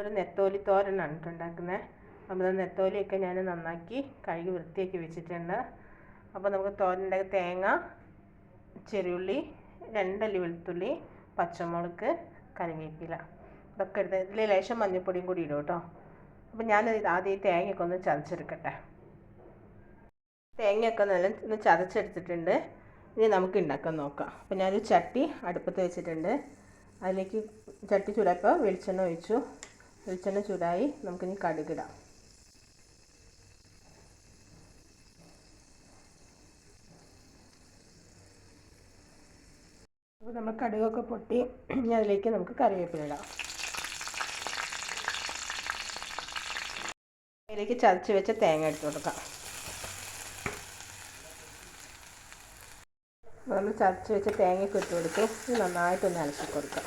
ഒരു നെത്തോലി തോരനാണ് ഉണ്ടാക്കുന്നത് അപ്പോൾ നെത്തോലിയൊക്കെ ഞാൻ നന്നാക്കി കഴുകി വൃത്തിയാക്കി വെച്ചിട്ടുണ്ട്. അപ്പോൾ നമുക്ക് തോരന്റെ തേങ്ങ ചെറിയുള്ളി രണ്ടല്ലി വെളുത്തുള്ളി പച്ചമുളക് കറിവേപ്പില ഇതൊക്കെ എടുത്ത് ഇതിൽ ലേശം മഞ്ഞൾപ്പൊടിയും കൂടി ഇടും കേട്ടോ അപ്പോൾ ഞാൻ ആദ്യം ഈ തേങ്ങയൊക്കെ ഒന്ന് ചതച്ചെടുക്കട്ടെ. തേങ്ങയൊക്കെ നല്ല ഒന്ന് ചതച്ചെടുത്തിട്ടുണ്ട്. ഇനി നമുക്ക് ഉണ്ടാക്കാൻ നോക്കാം. അപ്പോൾ ഞാനൊരു ചട്ടി അടുപ്പത്ത് വെച്ചിട്ടുണ്ട്. അതിലേക്ക് ചട്ടി ചുടപ്പോൾ വെളിച്ചെണ്ണ ഒഴിച്ചു. വെളിച്ചെണ്ണ ചൂടായി നമുക്കിനി കടുകിടാം. അപ്പോൾ നമ്മൾ കടുകൊക്കെ പൊട്ടി ഇനി അതിലേക്ക് നമുക്ക് കറിവേപ്പില ഇടാം. അതിലേക്ക് ചതച്ച് വെച്ച തേങ്ങ എടുത്ത് കൊടുക്കാം. നമ്മൾ ചതച്ച് വെച്ച തേങ്ങയൊക്കെ ഇട്ട് കൊടുത്തു നന്നായിട്ടൊന്ന് ഇളക്കി കൊടുക്കാം.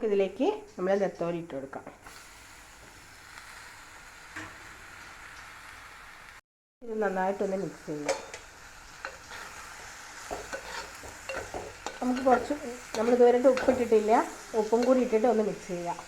നമുക്കിതിലേക്ക് നമ്മൾ നെത്തോലി ഇട്ട് കൊടുക്കാം. ഇത് നന്നായിട്ടൊന്ന് മിക്സ് ചെയ്യാം നമുക്ക് കുറച്ച് നമ്മൾ ഇതുവരെ ഉപ്പിട്ടിട്ടില്ല. ഉപ്പും കൂടി ഇട്ടിട്ട് ഒന്ന് മിക്സ് ചെയ്യാം.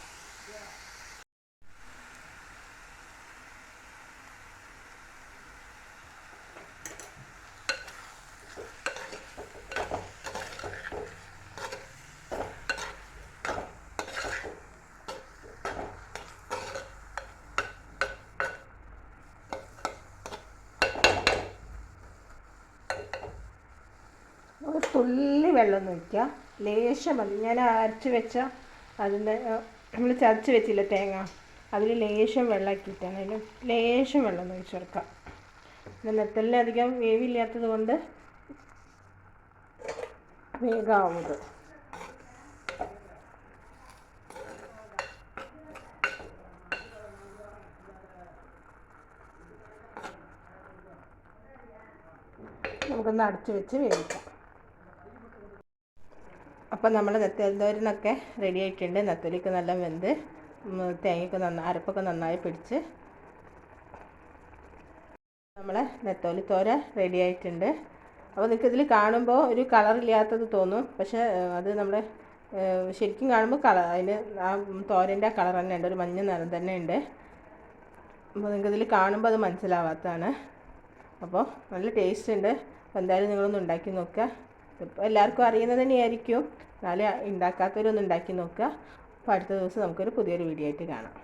തുള്ളി വെള്ളം ഒഴിക്കുക. ലേശം മതി. ഞാൻ അരച്ച് വെച്ച അതിന്റെ നമ്മൾ ചതച്ച് വെച്ചില്ല തേങ്ങ അതിൽ ലേശം വെള്ളമാക്കിയിട്ടാണ് അതിൽ ലേശം വെള്ളം ഒഴിച്ച് ചേർക്കാം പിന്നെ നെത്തലിന് അധികം വേവില്ലാത്തത് കൊണ്ട് വേഗാവുന്നത്. നമുക്കൊന്ന് അടച്ചു വെച്ച് വേവിക്കാം. അപ്പം നമ്മൾ നെത്തോരനൊക്കെ റെഡി ആയിട്ടുണ്ട്. നെത്തോലിക്ക് നല്ല വെന്ത് തേങ്ങയ്ക്ക് നന്നായി അരപ്പൊക്കെ നന്നായി പിടിച്ച് നമ്മളെ നെത്തോലി തോര റെഡി ആയിട്ടുണ്ട്. അപ്പോൾ നിങ്ങൾക്ക് ഇതിൽ കാണുമ്പോൾ ഒരു കളറില്ലാത്തത് തോന്നും. പക്ഷേ അത് നമ്മൾ ശരിക്കും കാണുമ്പോൾ കളർ അതിന് ആ തോരന്റെ ആ കളർ തന്നെ ഉണ്ട് ഒരു മഞ്ഞ നിറം തന്നെ ഉണ്ട് അപ്പോൾ നിങ്ങൾക്ക് ഇതിൽ കാണുമ്പോൾ അത് മനസ്സിലാവാത്തതാണ്. അപ്പോൾ നല്ല ടേസ്റ്റ് ഉണ്ട്. അപ്പോൾ എന്തായാലും നിങ്ങളൊന്ന് ഉണ്ടാക്കി നോക്കുക ഇപ്പോൾ എല്ലാവർക്കും അറിയുന്നത് തന്നെയായിരിക്കും. എന്നാലും ഉണ്ടാക്കാത്തവരൊന്ന് ഉണ്ടാക്കി നോക്കുക. അപ്പോൾ അടുത്ത ദിവസം നമുക്കൊരു പുതിയൊരു വീഡിയോ ആയിട്ട് കാണാം.